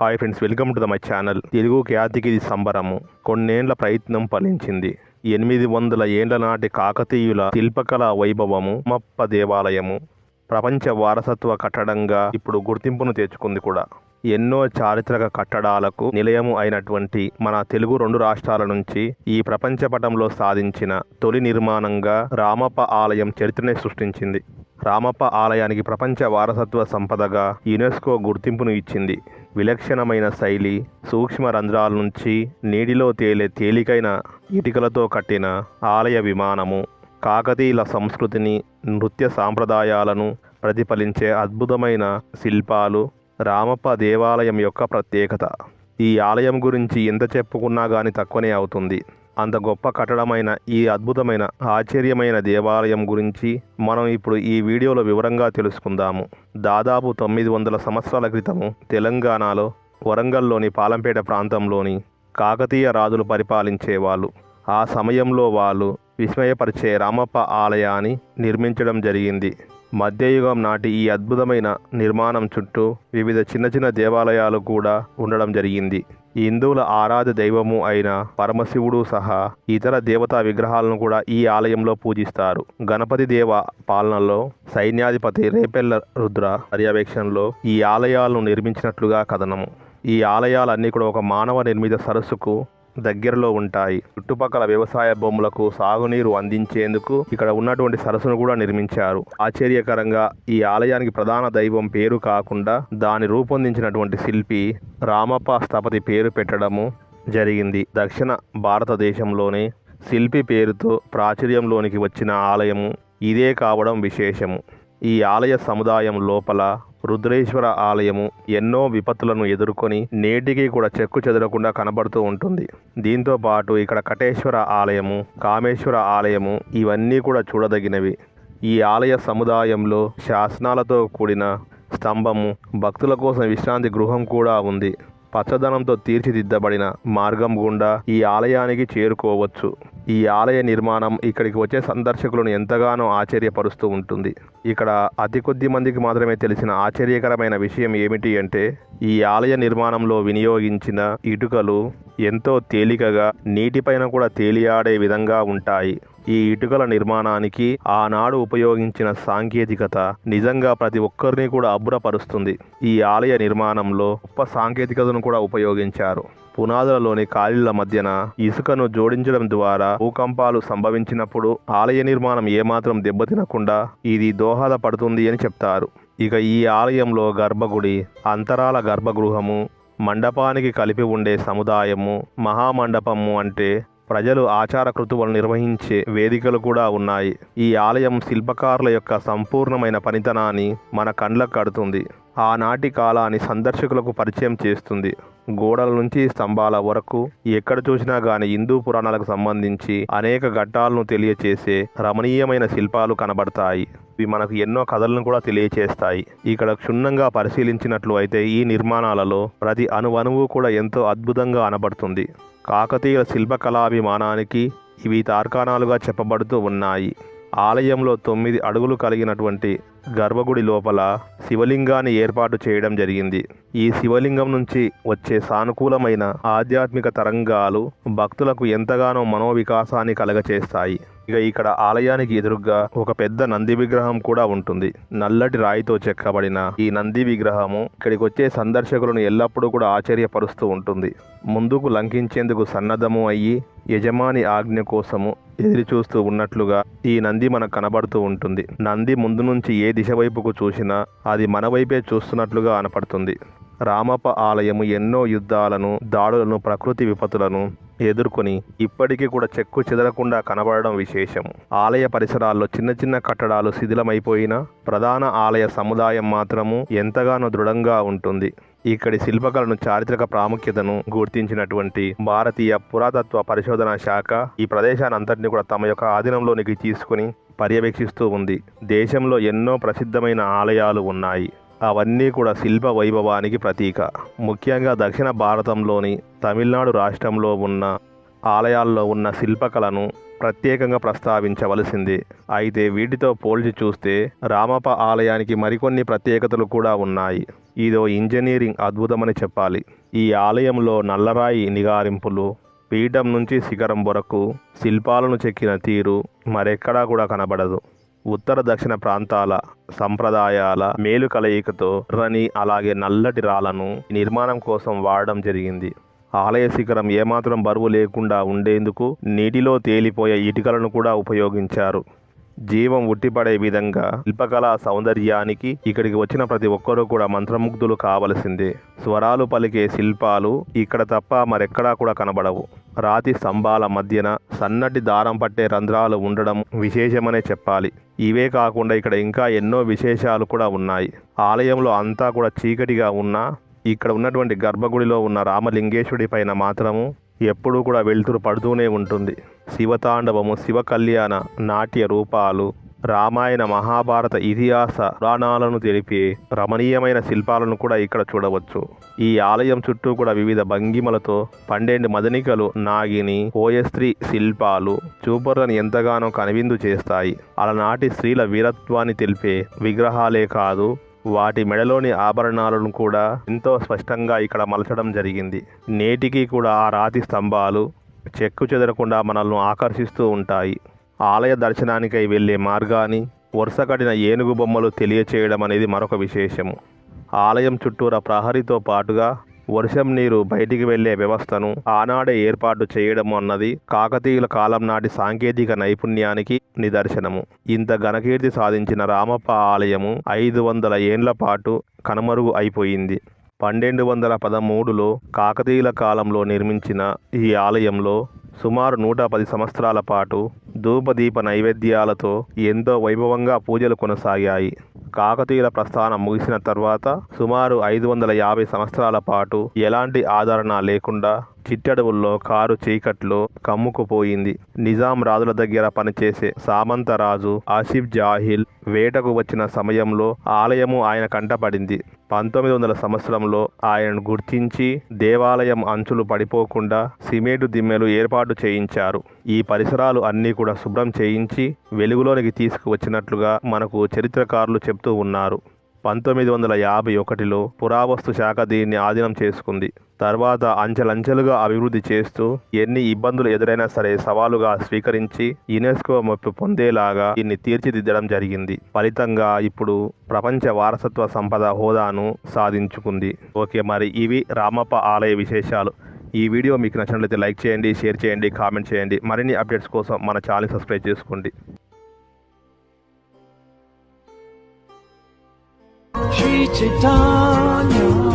Hi friends welcome to the my channel. Telugu ఖ్యాతికి ఇది సంబరము. కొన్నేళ్ళ ప్రయత్నం ఫలించింది. ఎనిమిది వందల ఏండ్ల నాటి కాకతీయుల శిల్పకళ వైభవము మప్ప దేవాలయము. ప్రపంచ వారసత్వ కట్టడంగా ఇప్పుడు గుర్తింపును తెచ్చుకుంది కూడా. ఎన్నో చారిత్రక కట్టడాలకు నిలయము అయినటువంటి మన తెలుగు రెండు రాష్ట్రాల నుంచి ఈ ప్రపంచ పటంలో సాధించిన తొలి నిర్మాణంగా రామప్ప ఆలయం చరిత్రనే సృష్టించింది. రామప్ప ఆలయానికి ప్రపంచ వారసత్వ సంపదగా యునెస్కో గుర్తింపును ఇచ్చింది. విలక్షణమైన శైలి సూక్ష్మ రంధ్రాల నుంచి నీటిలో తేలే తేలికైన ఇటుకలతో కట్టిన ఆలయ విమానము కాకతీయుల సంస్కృతిని నృత్య సాంప్రదాయాలను ప్రతిఫలించే అద్భుతమైన శిల్పాలు రామప్ప దేవాలయం యొక్క ప్రత్యేకత. ఈ ఆలయం గురించి ఎంత చెప్పుకున్నా కానీ తక్కువనే అవుతుంది. అంత గొప్ప కట్టడమైన ఈ అద్భుతమైన ఆశ్చర్యమైన దేవాలయం గురించి మనం ఇప్పుడు ఈ వీడియోలో వివరంగా తెలుసుకుందాము. దాదాపు తొమ్మిది వందల సంవత్సరాల క్రితము తెలంగాణలో వరంగల్లోని పాలంపేట ప్రాంతంలోని కాకతీయ రాజులు పరిపాలించేవాళ్ళు. ఆ సమయంలో వాళ్ళు విస్మయపరిచే రామప్ప ఆలయాన్ని నిర్మించడం జరిగింది. మధ్యయుగం నాటి ఈ అద్భుతమైన నిర్మాణం చుట్టూ వివిధ చిన్న చిన్న దేవాలయాలు కూడా ఉండడం జరిగింది. హిందువుల ఆరాధ దైవము అయిన పరమశివుడు సహా ఇతర దేవతా విగ్రహాలను కూడా ఈ ఆలయంలో పూజిస్తారు. గణపతి దేవ పాలనలో సైన్యాధిపతి రేపెల్ల రుద్ర పర్యవేక్షణలో ఈ ఆలయాలను నిర్మించినట్లుగా కథనము. ఈ ఆలయాలన్నీ కూడా ఒక మానవ నిర్మిత సరస్సుకు దగ్గరలో ఉంటాయి. చుట్టుపక్కల వ్యవసాయ భూములకు సాగునీరు అందించేందుకు ఇక్కడ ఉన్నటువంటి సరస్సును కూడా నిర్మించారు. ఆశ్చర్యకరంగా ఈ ఆలయానికి ప్రధాన దైవం పేరు కాకుండా దాన్ని రూపొందించినటువంటి శిల్పి రామప్ప స్థపతి పేరు పెట్టడము జరిగింది. దక్షిణ భారతదేశంలోనే శిల్పి పేరుతో ప్రాచుర్యంలోనికి వచ్చిన ఆలయము ఇదే కావడం విశేషము. ఈ ఆలయ సముదాయం లోపల రుద్రేశ్వర ఆలయము ఎన్నో విపత్తులను ఎదుర్కొని నేటికి కూడా చెక్కు చెదరకుండా కనబడుతూ ఉంటుంది. దీంతో పాటు ఇక్కడ కటేశ్వర ఆలయము కామేశ్వర ఆలయము ఇవన్నీ కూడా చూడదగినవి. ఈ ఆలయ సముదాయంలో శాసనాలతో కూడిన స్తంభము భక్తుల కోసం విశ్రాంతి గృహం కూడా ఉంది. పచ్చదనంతో తీర్చిదిద్దబడిన మార్గం గుండా ఈ ఆలయానికి చేరుకోవచ్చు. ఈ ఆలయ నిర్మాణం ఇక్కడికి వచ్చే సందర్శకులను ఎంతగానో ఆశ్చర్యపరుస్తూ ఉంటుంది. ఇక్కడ అతి కొద్ది మందికి మాత్రమే తెలిసిన ఆశ్చర్యకరమైన విషయం ఏమిటి అంటే ఈ ఆలయ నిర్మాణంలో వినియోగించిన ఇటుకలు ఎంతో తేలికగా నీటిపైన కూడా తేలియాడే విధంగా ఉంటాయి. ఈ ఇటుకల నిర్మాణానికి ఆనాడు ఉపయోగించిన సాంకేతికత నిజంగా ప్రతి ఒక్కరిని కూడా అబ్బురపరుస్తుంది. ఈ ఆలయ నిర్మాణంలో గొప్ప సాంకేతికతను కూడా ఉపయోగించారు. పునాదులలోని ఖాళీల మధ్యన ఇసుకను జోడించడం ద్వారా భూకంపాలు సంభవించినప్పుడు ఆలయ నిర్మాణం ఏమాత్రం దెబ్బతినకుండా ఇది దోహదపడుతుంది అని చెప్తారు. ఇక ఈ ఆలయంలో గర్భగుడి అంతరాల గర్భగృహము మండపానికి కలిపి ఉండే సముదాయము మహామండపము అంటే ప్రజలు ఆచార కృతువులు నిర్వహించే వేదికలు కూడా ఉన్నాయి. ఈ ఆలయం శిల్పకారుల యొక్క సంపూర్ణమైన పనితనాన్ని మన కండ్లకు కడుతుంది. ఆనాటి కాలాన్ని సందర్శకులకు పరిచయం చేస్తుంది. గోడల నుంచి స్తంభాల వరకు ఎక్కడ చూసినా గాని హిందూ పురాణాలకు సంబంధించి అనేక ఘట్టాలను తెలియచేసే రమణీయమైన శిల్పాలు కనబడతాయి. ఇవి మనకు ఎన్నో కథలను కూడా తెలియచేస్తాయి. ఇక్కడ క్షుణ్ణంగా పరిశీలించినట్లు అయితే ఈ నిర్మాణాలలో ప్రతి అణువణువు కూడా ఎంతో అద్భుతంగా అనబడుతుంది. కాకతీయుల శిల్పకళాభిమానానికి ఇవి తార్కాణాలుగా చెప్పబడుతూ ఉన్నాయి. ఆలయంలో తొమ్మిది అడుగులు కలిగినటువంటి గర్భగుడి లోపల శివలింగాన్ని ఏర్పాటు చేయడం జరిగింది. ఈ శివలింగం నుంచి వచ్చే సానుకూలమైన ఆధ్యాత్మిక తరంగాలు భక్తులకు ఎంతగానో మనోవికాసాన్ని కలగచేస్తాయి. ఇక ఇక్కడ ఆలయానికి ఎదురుగా ఒక పెద్ద నంది విగ్రహం కూడా ఉంటుంది. నల్లటి రాయితో చెక్కబడిన ఈ నంది విగ్రహము ఇక్కడికి వచ్చే సందర్శకులను ఎల్లప్పుడూ కూడా ఆశ్చర్యపరుస్తూ ఉంటుంది. ముందుకు లంకించేందుకు సన్నద్ధము అయ్యి యజమాని ఆజ్ఞ కోసము ఎదురు చూస్తూ ఉన్నట్లుగా ఈ నంది మనకు కనబడుతూ ఉంటుంది. నంది ముందు నుంచి ఏ దిశ వైపుకు చూసినా అది మన వైపే చూస్తున్నట్లుగా అనపడుతుంది. రామప్ప ఆలయము ఎన్నో యుద్ధాలను దాడులను ప్రకృతి విపత్తులను ఎదుర్కొని ఇప్పటికీ కూడా చెక్కు చెదరకుండా కనబడడం విశేషం. ఆలయ పరిసరాల్లో చిన్న చిన్న కట్టడాలు శిథిలమైపోయినా ప్రధాన ఆలయ సముదాయం మాత్రము ఎంతగానో దృఢంగా ఉంటుంది. ఇక్కడి శిల్పకళను చారిత్రక ప్రాముఖ్యతను గుర్తించినటువంటి భారతీయ పురాతత్వ పరిశోధన శాఖ ఈ ప్రదేశాన్ని కూడా తమ యొక్క ఆధీనంలోనికి తీసుకుని పర్యవేక్షిస్తూ ఉంది. దేశంలో ఎన్నో ప్రసిద్ధమైన ఆలయాలు ఉన్నాయి. అవన్నీ కూడా శిల్ప వైభవానికి ప్రతీక. ముఖ్యంగా దక్షిణ భారతంలోని తమిళనాడు రాష్ట్రంలో ఉన్న ఆలయాల్లో ఉన్న శిల్పకళను ప్రత్యేకంగా ప్రస్తావించవలసింది. అయితే వీటితో పోల్చి చూస్తే రామప్ప ఆలయానికి మరికొన్ని ప్రత్యేకతలు కూడా ఉన్నాయి. ఇదో ఇంజనీరింగ్ అద్భుతమని చెప్పాలి. ఈ ఆలయంలో నల్లరాయి నిగారింపులు పీఠం నుంచి శిఖరం వరకు శిల్పాలను చెక్కిన తీరు మరెక్కడా కూడా కనబడదు. ఉత్తర దక్షిణ ప్రాంతాల సంప్రదాయాల మేలు కలయికతో ఎర్రని అలాగే నల్లటి రాళ్ళను నిర్మాణం కోసం వాడడం జరిగింది. ఆలయ శిఖరం ఏమాత్రం బరువు లేకుండా ఉండేందుకు నీటిలో తేలిపోయే ఇటుకలను కూడా ఉపయోగించారు. జీవం ఉట్టిపడే విధంగా శిల్పకళా సౌందర్యానికి ఇక్కడికి వచ్చిన ప్రతి ఒక్కరూ కూడా మంత్రముగ్ధులు కావలసిందే. స్వరాలు పలికే శిల్పాలు ఇక్కడ తప్ప మరెక్కడా కూడా కనబడవు. రాతి స్తంభాల మధ్యన సన్నటి దారం పట్టే రంధ్రాలు ఉండడం విశేషమనే చెప్పాలి. ఇవే కాకుండా ఇక్కడ ఇంకా ఎన్నో విశేషాలు కూడా ఉన్నాయి. ఆలయంలో అంతా కూడా చీకటిగా ఉన్నా ఇక్కడ ఉన్నటువంటి గర్భగుడిలో ఉన్న రామలింగేశ్వరుడి పైన మాత్రము ఎప్పుడూ కూడా వెలుతురు పడుతూనే ఉంటుంది. శివతాండవము శివ కళ్యాణ నాట్య రూపాలు రామాయణ మహాభారత ఇతిహాస పురాణాలను తెలిపే రమణీయమైన శిల్పాలను కూడా ఇక్కడ చూడవచ్చు. ఈ ఆలయం చుట్టూ కూడా వివిధ భంగిమలతో పన్నెండు మదనికలు నాగిని ఓయస్త్రీ శిల్పాలు చూపర్లను ఎంతగానో కనువిందు చేస్తాయి. అలనాటి స్త్రీల వీరత్వాన్ని తెలిపే విగ్రహాలే కాదు వాటి మెడలోని ఆభరణాలను కూడా ఎంతో స్పష్టంగా ఇక్కడ మలచడం జరిగింది. నేటికి కూడా ఆ రాతి స్తంభాలు చెక్కు చెదరకుండా మనల్ని ఆకర్షిస్తూ ఉంటాయి. ఆలయ దర్శనానికై వెళ్ళే మార్గాన్ని వరుస కట్టిన ఏనుగు బొమ్మలు తెలియచేయడం అనేది మరొక విశేషము. ఆలయం చుట్టూరా ప్రహరీతో పాటుగా వర్షం నీరు బయటికి వెళ్ళే వ్యవస్థను ఆనాడే ఏర్పాటు చేయడం అన్నది కాకతీయుల కాలం నాటి సాంకేతిక నైపుణ్యానికి నిదర్శనము. ఇంత ఘనకీర్తి సాధించిన రామప్ప ఆలయము ఐదు వందల ఏండ్ల పాటు కనుమరుగు అయిపోయింది. పన్నెండు వందల పదమూడులో కాకతీయుల కాలంలో నిర్మించిన ఈ ఆలయంలో సుమారు నూట పది సంవత్సరాల పాటు ధూపదీప నైవేద్యాలతో ఎంతో వైభవంగా పూజలు కొనసాగాయి. కాకతీయుల ప్రస్థానం ముగిసిన తర్వాత సుమారు ఐదు వందల యాభై సంవత్సరాల పాటు ఎలాంటి ఆదరణ లేకుండా చిట్టడవుల్లో కారు చీకట్లో కమ్ముకుపోయింది. నిజాం రాజుల దగ్గర పనిచేసే సామంతరాజు ఆసిఫ్ జాహిల్ వేటకు వచ్చిన సమయంలో ఆలయము ఆయన కంటపడింది. పంతొమ్మిది వందల సంవత్సరంలో ఆయనను గుర్తించి దేవాలయం అంచులు పడిపోకుండా సిమెంటు దిమ్మెలు ఏర్పాటు చేయించారు. ఈ పరిసరాలు అన్నీ కూడా శుభ్రం చేయించి వెలుగులోనికి తీసుకువచ్చినట్లుగా మనకు చరిత్రకారులు చెప్తూ ఉన్నారు. పంతొమ్మిది వందల యాభై ఒకటిలో పురావస్తు శాఖ దీన్ని ఆధీనం చేసుకుంది. తర్వాత అంచెలంచెలుగా అభివృద్ధి చేస్తూ ఎన్ని ఇబ్బందులు ఎదురైనా సరే సవాలుగా స్వీకరించి యునెస్కో మెప్పు పొందేలాగా దీన్ని తీర్చిదిద్దడం జరిగింది. ఫలితంగా ఇప్పుడు ప్రపంచ వారసత్వ సంపద హోదాను సాధించుకుంది. ఓకే మరి ఇవి రామప్ప ఆలయ విశేషాలు. ఈ వీడియో మీకు నచ్చినట్లయితే లైక్ చేయండి షేర్ చేయండి కామెంట్ చేయండి. మరిన్ని అప్డేట్స్ కోసం మన ఛానల్ సబ్స్క్రైబ్ చేసుకోండి. treated Daniel.